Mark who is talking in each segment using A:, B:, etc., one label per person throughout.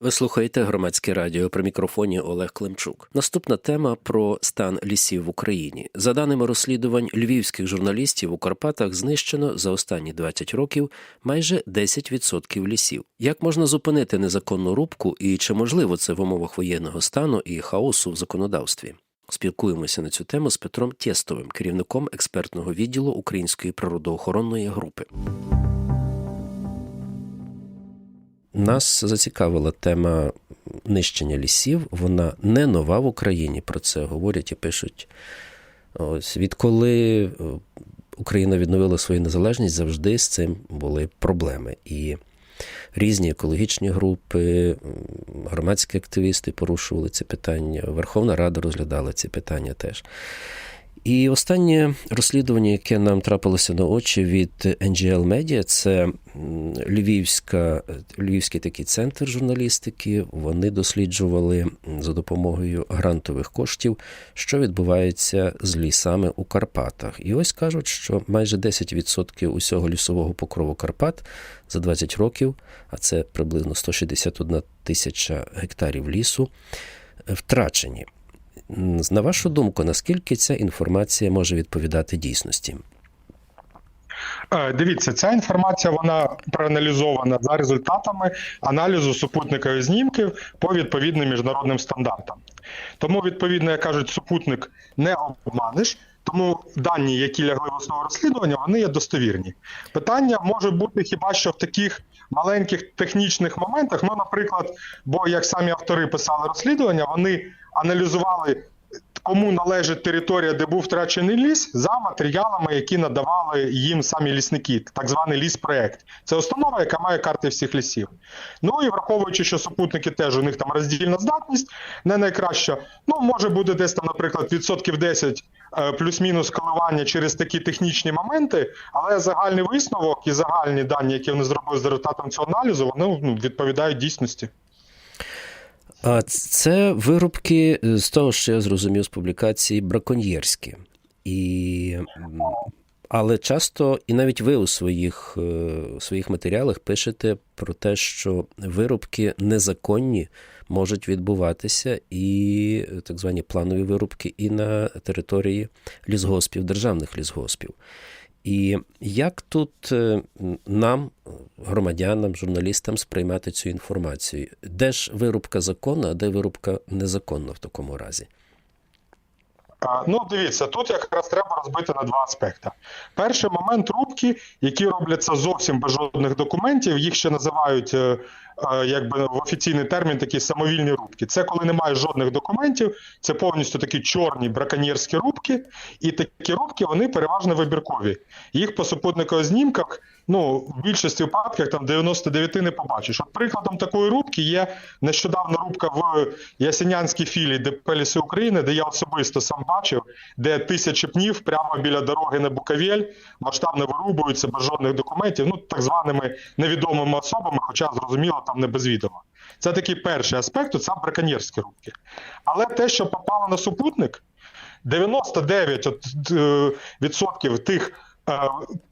A: Ви слухаєте громадське радіо при мікрофоні Олег Климчук. Наступна тема про стан лісів в Україні. За даними розслідувань львівських журналістів у Карпатах знищено за останні 20 років майже 10% лісів. Як можна зупинити незаконну рубку і чи можливо це в умовах воєнного стану і хаосу в законодавстві? Спілкуємося на цю тему з Петром Тєстовим, керівником експертного відділу Української природоохоронної групи. Нас зацікавила тема нищення лісів. Вона не нова в Україні. Про це говорять і пишуть. Ось відколи е, Україна відновила свою незалежність, завжди з цим були проблеми. І різні екологічні групи, громадські активісти порушували ці питання. Верховна Рада розглядала ці питання теж. І останнє розслідування, яке нам трапилося на очі від NGL Media, це Львівська, Львівський такий центр журналістики. Вони досліджували за допомогою грантових коштів, що відбувається з лісами у Карпатах. І ось кажуть, що майже 10% усього лісового покрову Карпат за 20 років, а це приблизно 161 тисяча гектарів лісу, втрачені. На вашу думку, наскільки ця інформація може відповідати дійсності?
B: Дивіться, ця інформація вона проаналізована за результатами аналізу супутникових знімків по відповідним міжнародним стандартам. Тому, відповідно, як кажуть, супутник не обманеш. Тому дані, які лягли в основу розслідування, вони є достовірні. Питання може бути хіба що в таких маленьких технічних моментах. Ну, наприклад, бо як самі автори писали розслідування, вони аналізували. Кому належить територія, де був втрачений ліс, за матеріалами, які надавали їм самі лісники, так званий ліспроект. Це установа, яка має карти всіх лісів. Ну і враховуючи, що супутники теж у них там роздільна здатність, не найкраща. Ну, може бути десь там, наприклад, відсотків 10 плюс-мінус коливання через такі технічні моменти, але загальний висновок і загальні дані, які вони зробили з результатом цього аналізу, вони ну, відповідають дійсності.
A: А це виробки з того, що я зрозумів з публікації, браконьєрські. І... Але часто, і навіть ви у своїх у своїх матеріалах пишете про те, що виробки незаконні можуть відбуватися, і так звані планові вирубки, і на території лісгоспів, державних лісгоспів. І як тут нам, громадянам, журналістам, сприймати цю інформацію? Де ж вирубка законна, а де вирубка незаконна в такому разі?
B: Ну, дивіться, тут якраз треба розбити на два аспекти. Перший момент рубки, які робляться зовсім без жодних документів, їх ще називають якби в офіційний термін такі самовільні рубки. Це коли немає жодних документів, це повністю такі чорні браконьєрські рубки, і такі рубки вони переважно вибіркові. Їх по супутникових знімках. Ну, в більшості випадках там 99 не побачиш. От прикладом такої рубки є нещодавно рубка в Ясенянській філії ДП «Ліси України, де я особисто сам бачив, де тисячі пнів прямо біля дороги на Буковель масштабно вирубуються без жодних документів, ну так званими невідомими особами, хоча зрозуміло, там не без відома. Це такий перший аспект, це браконьєрські рубки. Але те, що попало на супутник, 99% тих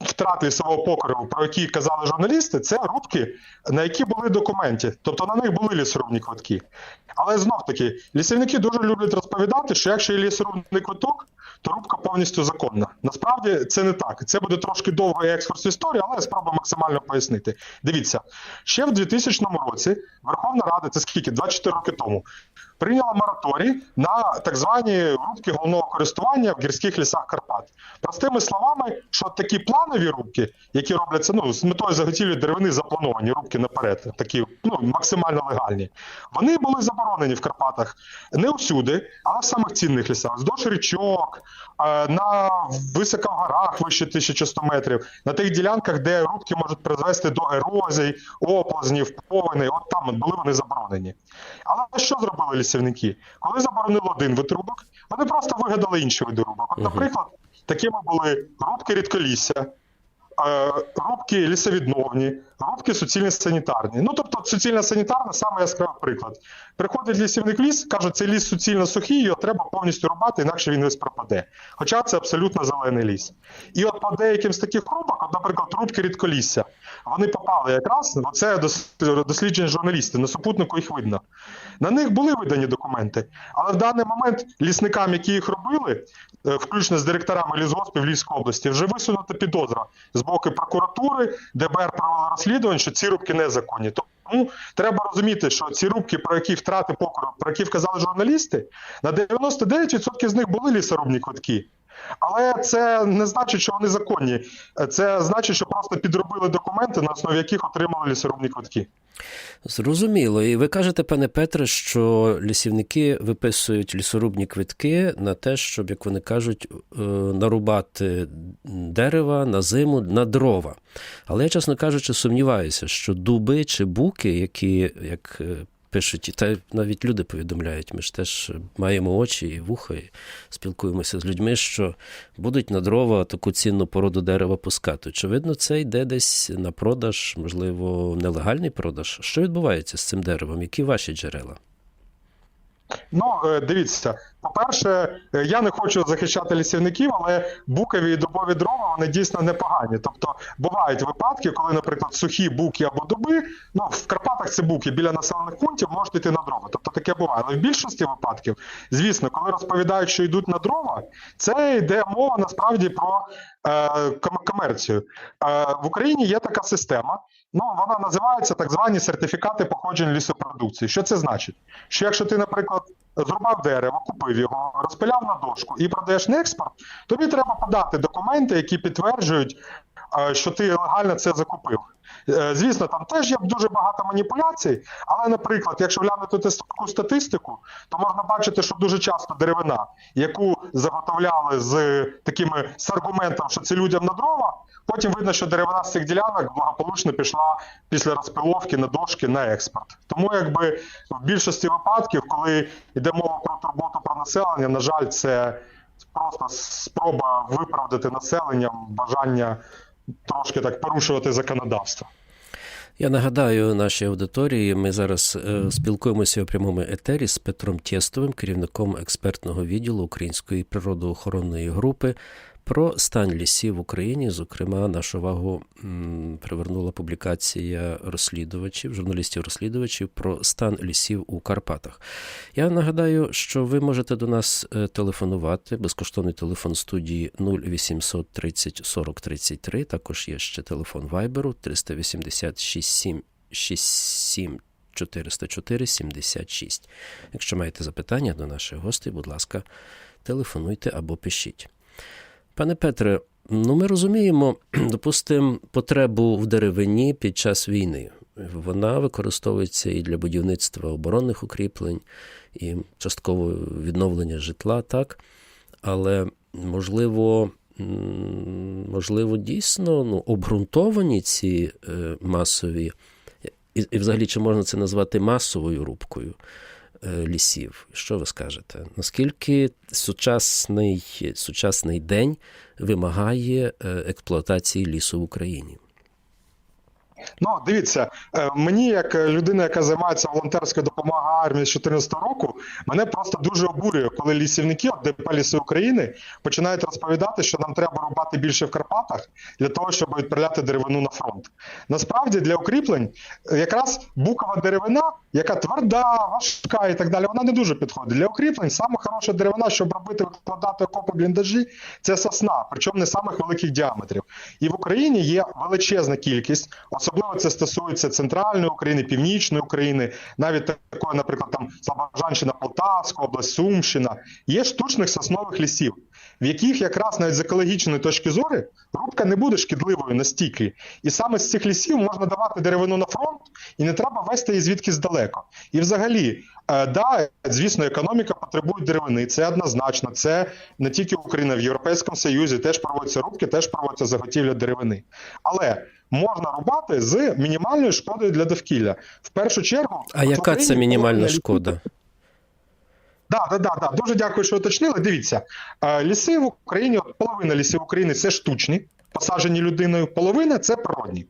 B: втрат лісового покриву, про які казали журналісти, це рубки, на які були документи. Тобто на них були лісорубні квитки. Але знов таки, лісівники дуже люблять розповідати, що якщо є лісорубний квиток, то рубка повністю законна. Насправді це не так. Це буде трошки довгий екскурс історії, але я спробую максимально пояснити. Дивіться, ще в 2000 році Верховна Рада, це скільки 24 роки тому, прийняла мораторій на так звані рубки головного користування в гірських лісах Карпат. Простими словами, що такі планові рубки, які робляться ну, з метою заготівлі деревини, заплановані рубки наперед, такі ну, максимально легальні, вони були заборонені в Карпатах не усюди, але в самих цінних лісах, вздовж річок, на високо горах вище 1100 метрів, на тих ділянках, де рубки можуть призвести до ерозій, оползнів, повені, от там були вони заборонені. Але що зробили лісівники? Коли заборонили один вид рубок, вони просто вигадали інші види рубок. От, наприклад, такими були рубки рідколісся, рубки лісовідновні, рубки суцільно санітарні. Ну, тобто, суцільно санітарна саме яскравий приклад. Приходить лісівник ліс, каже, цей ліс суцільно сухий, його треба повністю рубати, інакше він весь пропаде. Хоча це абсолютно зелений ліс. І от по деяким з таких рубок, от, наприклад, рубки рідколісся, вони попали якраз це дослідження журналістів, на супутнику їх видно. На них були видані документи, але в даний момент лісникам, які їх робили, е, включно з директорами лісгоспів Львівської області, вже висунута підозра з боку прокуратури, ДБР провело розслідування, що ці рубки незаконні. Тому треба розуміти, що ці рубки, про які втрати покору, про які вказали журналісти, на 99% з них були лісорубні квитки. Але це не значить, що вони законні. Це значить, що просто підробили документи, на основі яких отримали лісорубні квитки.
A: Зрозуміло. І ви кажете, пане Петре, що лісівники виписують лісорубні квитки на те, щоб, як вони кажуть, е, нарубати дерева на зиму на дрова. Але я, чесно кажучи, сумніваюся, що дуби чи буки, які як е, пишуть, і та навіть люди повідомляють, ми ж теж маємо очі і вуха, і спілкуємося з людьми, що будуть на дрова таку цінну породу дерева пускати. Очевидно, це йде десь на продаж, можливо, нелегальний продаж. Що відбувається з цим деревом? Які ваші джерела?
B: Ну, е, дивіться, по-перше, е, я не хочу захищати лісівників, але букові і дубові дрова вони дійсно непогані. Тобто бувають випадки, коли, наприклад, сухі буки або дуби, ну в Карпатах це буки біля населених пунктів можуть йти на дрова. Тобто таке буває. Але в більшості випадків, звісно, коли розповідають, що йдуть на дрова, це йде мова насправді про е, комерцію. Е, в Україні є така система. Ну, вона називається так звані сертифікати походження лісопродукції. Що це значить? Що якщо ти, наприклад, зрубав дерево, купив його, розпиляв на дошку і продаєш на експорт, тобі треба подати документи, які підтверджують, що ти легально це закупив. Е, звісно, там теж є дуже багато маніпуляцій, але, наприклад, якщо глянути таку статистику, то можна бачити, що дуже часто деревина, яку заготовляли з такими з аргументом, що це людям на дрова, потім видно, що деревина з цих ділянок благополучно пішла після розпиловки на дошки на експорт. Тому, якби в більшості випадків, коли йде мова про турботу про населення, на жаль, це просто спроба виправдати населенням бажання трошки так порушувати законодавство.
A: Я нагадаю нашій аудиторії, ми зараз е, спілкуємося у прямому етері з Петром Тєстовим, керівником експертного відділу Української природоохоронної групи про стан лісів в Україні. Зокрема, нашу увагу привернула публікація розслідувачів, журналістів-розслідувачів про стан лісів у Карпатах. Я нагадаю, що ви можете до нас е, телефонувати. Безкоштовний телефон студії 0800 30 40 33. Також є ще телефон Вайберу 386 7 67 404 76. Якщо маєте запитання до наших гостей, будь ласка, телефонуйте або пишіть. Пане Петре, ну ми розуміємо, допустимо, потребу в деревині під час війни. Вона використовується і для будівництва оборонних укріплень, і частково відновлення житла, так. Але можливо, можливо, дійсно ну, обґрунтовані ці е, масові, і, і взагалі чи можна це назвати масовою рубкою? Е, лісів. Що ви скажете? Наскільки сучасний, сучасний день вимагає е, експлуатації лісу в Україні?
B: Ну, дивіться, е, мені, як людина, яка займається волонтерською допомогою армії з 2014 року, мене просто дуже обурює, коли лісівники от ДП ліси України починають розповідати, що нам треба рубати більше в Карпатах для того, щоб відправляти деревину на фронт. Насправді для укріплень якраз букова деревина, яка тверда, важка і так далі, вона не дуже підходить. Для укріплень саме хороша деревина, щоб робити викладати окопи бліндажі, це сосна, причому не самих великих діаметрів. І в Україні є величезна кількість, особливо це стосується центральної України, північної України, навіть такої, наприклад, там Слобожанщина, Полтавська область, Сумщина. Є штучних соснових лісів, в яких якраз навіть з екологічної точки зору рубка не буде шкідливою настільки. І саме з цих лісів можна давати деревину на фронт, і не треба вести її звідкись далеко. І взагалі, е, да, звісно, економіка потребує деревини. Це однозначно. Це не тільки Україна в Європейському Союзі теж проводяться рубки, теж проводиться заготівля деревини. Але можна рубати з мінімальною шкодою для довкілля. В першу чергу,
A: а яка це мінімальна шкода?
B: Да, да, да, да. Дуже дякую, що уточнили. Дивіться, е, ліси в Україні, половина лісів України це штучні, посаджені людиною, половина це природні.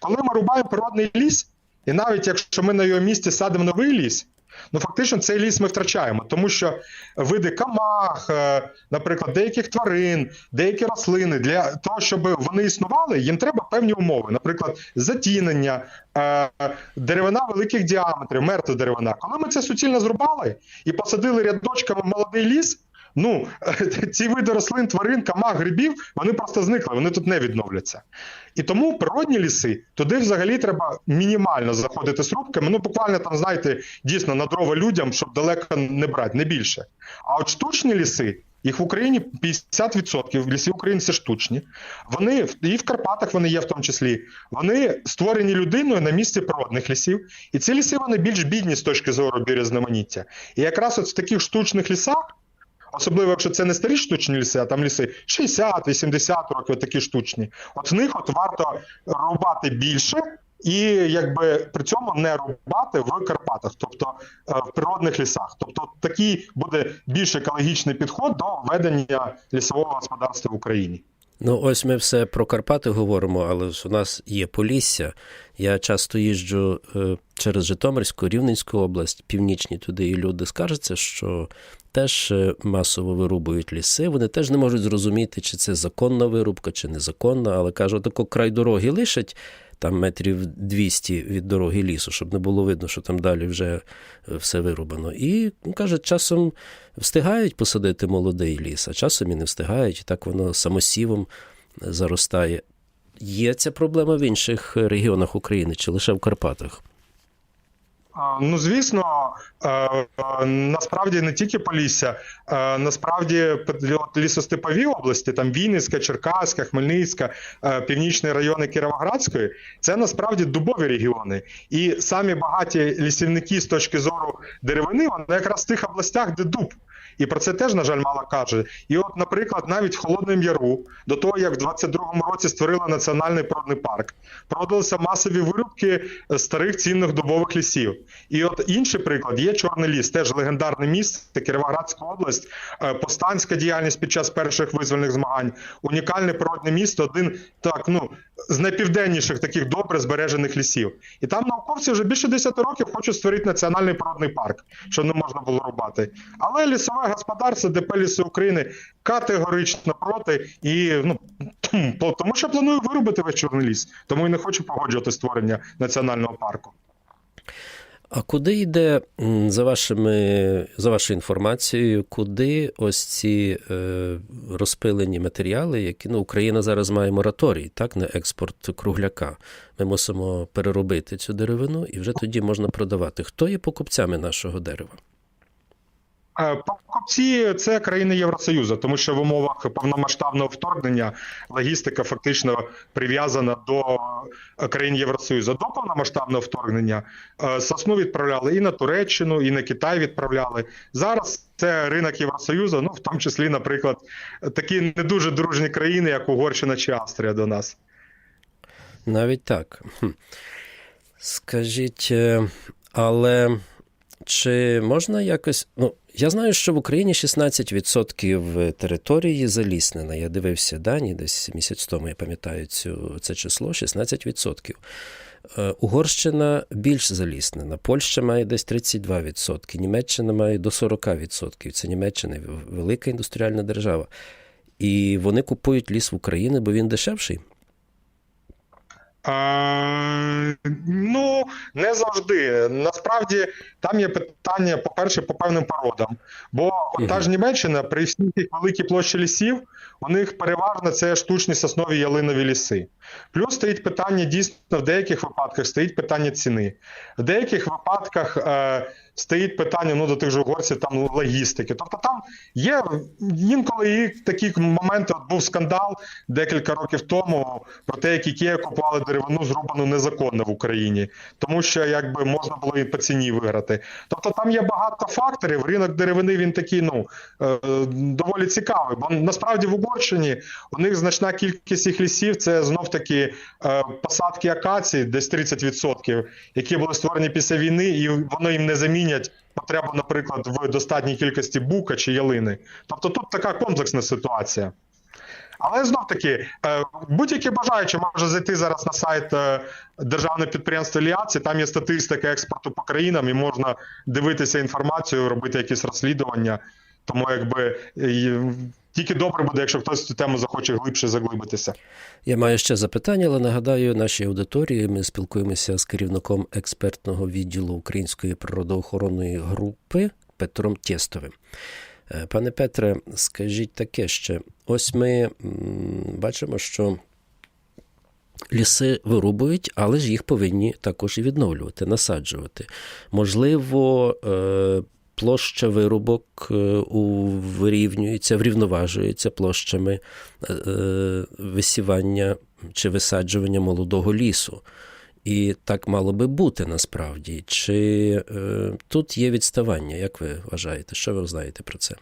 B: Коли ми рубаємо природний ліс, і навіть якщо ми на його місці садимо новий ліс, Ну фактично цей ліс ми втрачаємо, тому що види камах, е, наприклад, деяких тварин, деякі рослини для того, щоб вони існували, їм треба певні умови, наприклад, затінення, е, деревина великих діаметрів, мертва деревина. Коли ми це суцільно зрубали і посадили рядочками молодий ліс. Ну, ці види рослин, тварин, камах, грибів, вони просто зникли, вони тут не відновляться. І тому природні ліси, туди взагалі треба мінімально заходити з рубками. Ну, буквально там, знаєте, дійсно на дрова людям, щоб далеко не брати, не більше. А от штучні ліси, їх в Україні 50% лісів України це штучні. Вони і в Карпатах вони є в тому числі. Вони створені людиною на місці природних лісів. І ці ліси вони більш бідні з точки зору біорізноманіття. І якраз от в таких штучних лісах. Особливо, якщо це не старі штучні ліси, а там ліси 60-80 років, такі штучні. От в них от варто рубати більше і якби при цьому не рубати в Карпатах, тобто е, в природних лісах. Тобто такий буде більш екологічний підход до ведення лісового господарства в Україні.
A: Ну, ось ми все про Карпати говоримо, але ж у нас є Полісся. Я часто їжджу е, через Житомирську, Рівненську область, північні туди, і люди скаржаться, що теж е, масово вирубують ліси. Вони теж не можуть зрозуміти, чи це законна вирубка, чи незаконна, але кажуть, тако край дороги лишать. Там метрів 200 від дороги лісу, щоб не було видно, що там далі вже е, все вирубано. І ну, каже, часом встигають посадити молодий ліс, а часом і не встигають, і так воно самосівом е, заростає. Є ця проблема в інших регіонах України чи лише в Карпатах?
B: Ну, звісно, е, насправді не тільки Полісся, е, насправді лісостепові області, там Вінницька, Черкаська, Хмельницька, е, північні райони Кіровоградської, це насправді дубові регіони. І самі багаті лісівники з точки зору деревини, вони якраз в тих областях, де дуб. І про це теж, на жаль, мало каже. І от, наприклад, навіть в Холодному Яру, до того, як в 22-му році створили національний природний парк, проводилися масові вирубки е, старих цінних дубових лісів. І от інший приклад є Чорний ліс, теж легендарне місце, Кіровоградська область, е, повстанська діяльність під час перших визвольних змагань, унікальне природне місто, один так, ну з найпівденніших таких добре збережених лісів. І там науковці вже більше 10 років хочуть створити національний природний парк, що не можна було рубати. Але лісове господарство ДП Ліси України категорично проти і ну тому, що планує вирубити весь чорний ліс, тому і не хочу погоджувати створення національного парку.
A: А куди йде, за вашими, за вашою інформацією, куди ось ці е, розпилені матеріали, які ну, Україна зараз має мораторій так, на експорт кругляка. Ми мусимо переробити цю деревину і вже тоді можна продавати. Хто є покупцями нашого дерева?
B: Е, Покупці це країни Євросоюзу, тому що в умовах повномасштабного вторгнення логістика фактично прив'язана до е, країн Євросоюзу. До повномасштабного вторгнення е, сосну відправляли і на Туреччину, і на Китай відправляли. Зараз це ринок Євросоюзу, ну в тому числі, наприклад, такі не дуже дружні країни, як Угорщина чи Австрія до нас.
A: Навіть так. Скажіть, але чи можна якось. Ну, я знаю, що в Україні 16% території заліснена. Я дивився дані десь місяць тому, я пам'ятаю цю, це число 16%. Е, Угорщина більш заліснена, Польща має десь 32%, Німеччина має до 40%. Це Німеччина велика індустріальна держава. І вони купують ліс в Україні, бо він дешевший.
B: Е, ну, не завжди. Насправді там є питання, по-перше, по певним породам. Бо та ж Німеччина при всій цій великій площі лісів, у них переважно це штучні соснові ялинові ліси. Плюс стоїть питання дійсно в деяких випадках стоїть питання ціни. В деяких випадках е, стоїть питання ну, до тих же угорців там логістики. Тобто там є інколи і такі моменти. От був скандал декілька років тому про те, як Ікея купували деревину зрубану незаконно в Україні, тому що якби можна було і по ціні виграти. Тобто там є багато факторів. Ринок деревини він такий ну е, доволі цікавий. Бо насправді в Угорщині у них значна кількість їх лісів це знов таки е, посадки акацій, десь 30%, які були створені після війни, і воно їм не замінять потребу, наприклад, в достатній кількості бука чи ялини. Тобто тут така комплексна ситуація. Але знов таки, е, будь-який бажаючий може зайти зараз на сайт е, державного підприємства Ліаці. Там є статистика експорту по країнам, і можна дивитися інформацію, робити якісь розслідування. Тому якби тільки добре буде, якщо хтось цю тему захоче глибше заглибитися.
A: Я маю ще запитання, але нагадаю нашій аудиторії. Ми спілкуємося з керівником експертного відділу Української природоохоронної групи Петром Тєстовим. Е, Пане Петре, скажіть таке ще. Ось ми бачимо, що ліси вирубують, але ж їх повинні також і відновлювати, насаджувати. Можливо, е, площа вирубок е, вирівнюється, врівноважується площами е, е, висівання чи висаджування молодого лісу. І так мало би бути насправді. Чи тут є відставання? Як ви вважаєте? Що ви знаєте про це?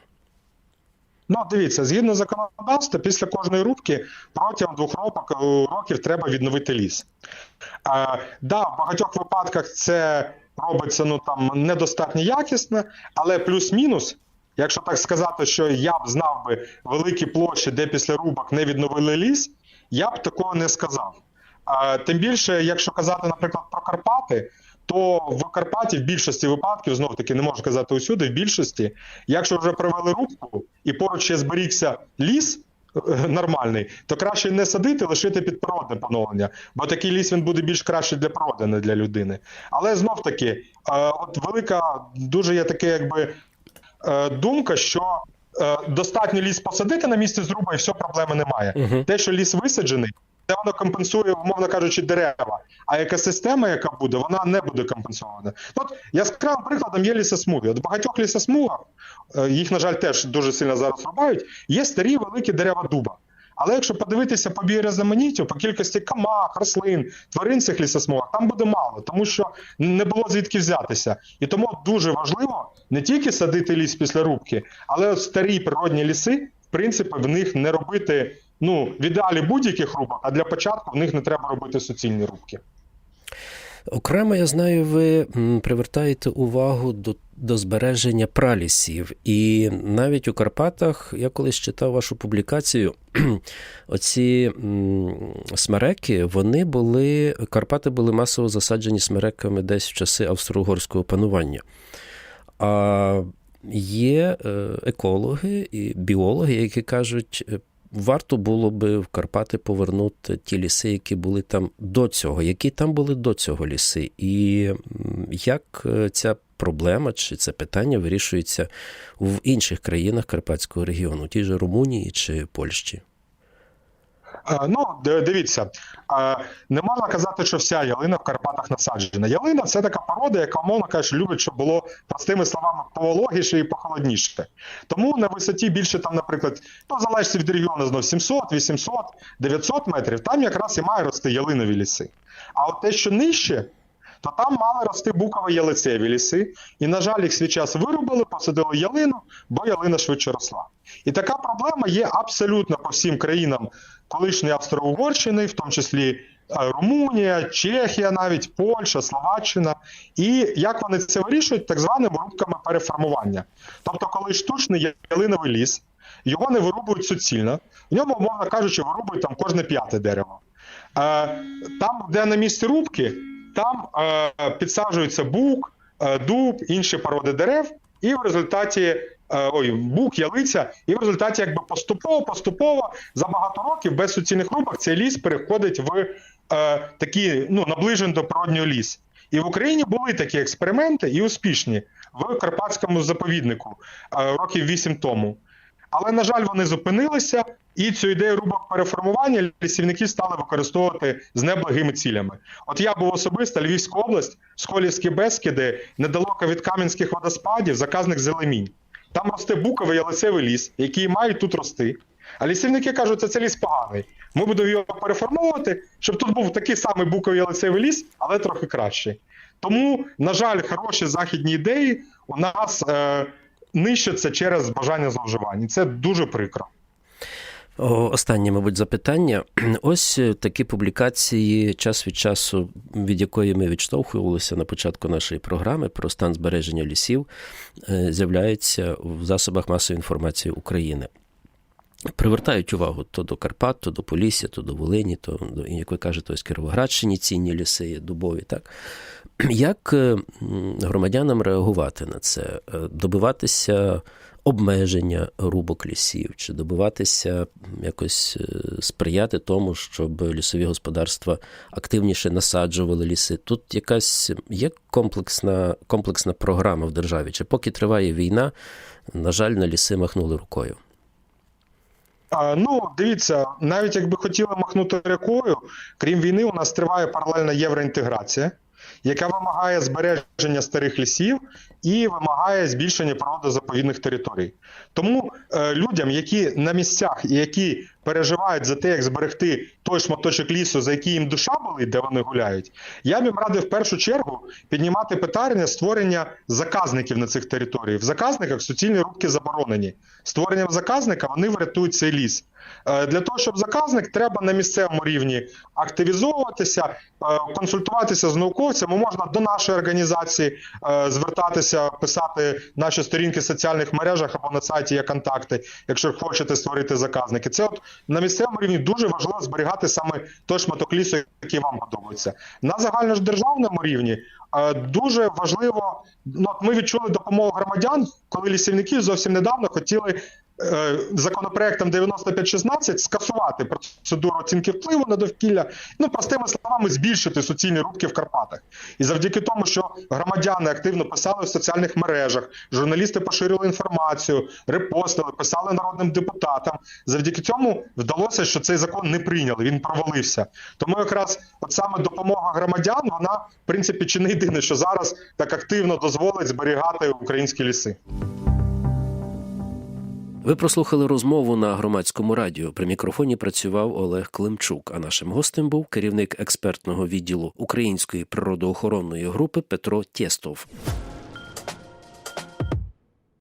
B: Ну, дивіться, згідно законодавства, після кожної рубки протягом двох років, треба відновити ліс. Е, да, в багатьох випадках це робиться ну там недостатньо якісно, але плюс-мінус, якщо так сказати, що я б знав би великі площі, де після рубок не відновили ліс, я б такого не сказав. Тим більше, якщо казати, наприклад, про Карпати, то в Карпаті в більшості випадків, знов таки не можу казати усюди, в більшості, якщо вже провели рубку і поруч ще зберігся ліс нормальний, то краще не садити, лишити під природне поновлення, бо такий ліс він буде більш краще для природи, не для людини. Але знов таки, е, от велика, дуже є таке, якби е, думка, що е, достатньо ліс посадити на місці зруба, і все, проблеми немає.
A: Угу.
B: Те, що ліс висаджений, це воно компенсує, умовно кажучи, дерева. А екосистема, яка буде, вона не буде компенсована. От яскравим прикладом є лісосмуги. От багатьох лісосмугах, е, їх, на жаль, теж дуже сильно зараз рубають, є старі великі дерева дуба. Але якщо подивитися по біорізноманіттю, по кількості камах, рослин, тварин цих лісосмугах, там буде мало, тому що не було звідки взятися. І тому дуже важливо не тільки садити ліс після рубки, але старі природні ліси, в принципі, в них не робити ну, в ідеалі будь-яких рубок, а для початку в них не треба робити суцільні рубки.
A: Окремо, я знаю, ви привертаєте увагу до, до збереження пралісів. І навіть у Карпатах я колись читав вашу публікацію. Оці смереки, вони були, Карпати були масово засаджені смереками десь в часи австро-угорського панування. А є е, екологи і біологи, які кажуть, варто було би в Карпати повернути ті ліси, які були там до цього, які там були до цього ліси, і як е, ця проблема чи це питання вирішується в інших країнах Карпатського регіону, тій же Румунії чи Польщі.
B: Е, Ну, дивіться, е, не можна казати, що вся ялина в Карпатах насаджена. Ялина це така порода, яка, мовно кажучи, любить, щоб було простими словами повологіше і похолодніше. Тому на висоті більше там, наприклад, ну, залежить від регіону знов 700, 800, 900 метрів, там якраз і має рости ялинові ліси. А от те, що нижче, то там мали рости буково ялицеві ліси. І, на жаль, їх свій час вирубили, посадили ялину, бо ялина швидше росла. І така проблема є абсолютно по всім країнам колишньої Австро-Угорщини, в тому числі е, Румунія, Чехія, навіть Польща, Словаччина. І як вони це вирішують, так званими рубками переформування. Тобто, коли штучний ялиновий ліс, його не вирубують суцільно, в ньому, умовно кажучи, вирубують там кожне п'яте дерево. Е, Там, де на місці рубки, там е, підсаджується бук, дуб, інші породи дерев, і в результаті ой, бук, ялиця, і в результаті якби поступово, поступово за багато років без суцільних рубок цей ліс переходить в е, такий ну, наближений до природнього ліс. І в Україні були такі експерименти і успішні в Карпатському заповіднику е, років 8 тому. Але, на жаль, вони зупинилися, і цю ідею рубок переформування лісівники стали використовувати з неблагими цілями. От я був особисто Львівська область, Сколівські Бескиди, недалеко від Кам'янських водоспадів, заказник Зелемінь. Там росте буковий ялицевий ліс, який мають тут рости. А лісівники кажуть, що це ліс поганий. Ми будемо його переформовувати, щоб тут був такий самий буковий ялицевий ліс, але трохи кращий. Тому, на жаль, хороші західні ідеї у нас е, нищаться через бажання зловживань. І Це дуже прикро.
A: Останнє, мабуть, запитання. Ось е, такі публікації час від часу, від якої ми відштовхувалися на початку нашої програми про стан збереження лісів, е, з'являються в засобах масової інформації України. привертають увагу то до Карпат, то до Полісся, то до Волині, то до, як ви кажете, ось Кіровоградщині цінні ліси дубові. Так? Як е, громадянам реагувати на це? Е, Добиватися обмеження рубок лісів, чи добиватися якось е, сприяти тому, щоб лісові господарства активніше насаджували ліси? Тут якась є комплексна, комплексна програма в державі. Чи поки триває війна, на жаль, на ліси махнули рукою?
B: Ну, дивіться, навіть якби хотіли махнути рекою, крім війни, у нас триває паралельна євроінтеграція, яка вимагає збереження старих лісів і вимагає збільшення природозаповідних територій. Тому е, людям, які на місцях і які переживають за те, як зберегти той шматочок лісу, за який їм душа болить, де вони гуляють, я б їм радив в першу чергу піднімати питання створення заказників на цих територіях. В заказниках суцільні рубки заборонені. Створенням заказника вони врятують цей ліс. Е, Для того, щоб заказник, треба на місцевому рівні активізовуватися, е, консультуватися з науковцями. Можна до нашої організації е, звертатися, писати наші сторінки в соціальних мережах або на сайті є контакти, якщо хочете створити заказники. Це от на місцевому рівні дуже важливо зберігати саме той шматок лісу, який вам подобається. На загальнодержавному рівні дуже важливо. Ну, ми відчули допомогу громадян, коли лісівники зовсім недавно хотіли законопроектом 9516 скасувати процедуру оцінки впливу на довкілля, ну простими словами, збільшити суцільні рубки в Карпатах. І завдяки тому, що громадяни активно писали в соціальних мережах, журналісти поширювали інформацію, репостили, писали народним депутатам. Завдяки цьому вдалося, що цей закон не прийняли, він провалився. Тому якраз от саме допомога громадян, вона в принципі чи не єдине, що зараз так активно дозволить зберігати українські ліси.
A: Ви прослухали розмову на громадському радіо. При мікрофоні працював Олег Климчук. А нашим гостем був керівник експертного відділу Української природоохоронної групи Петро Тєстов.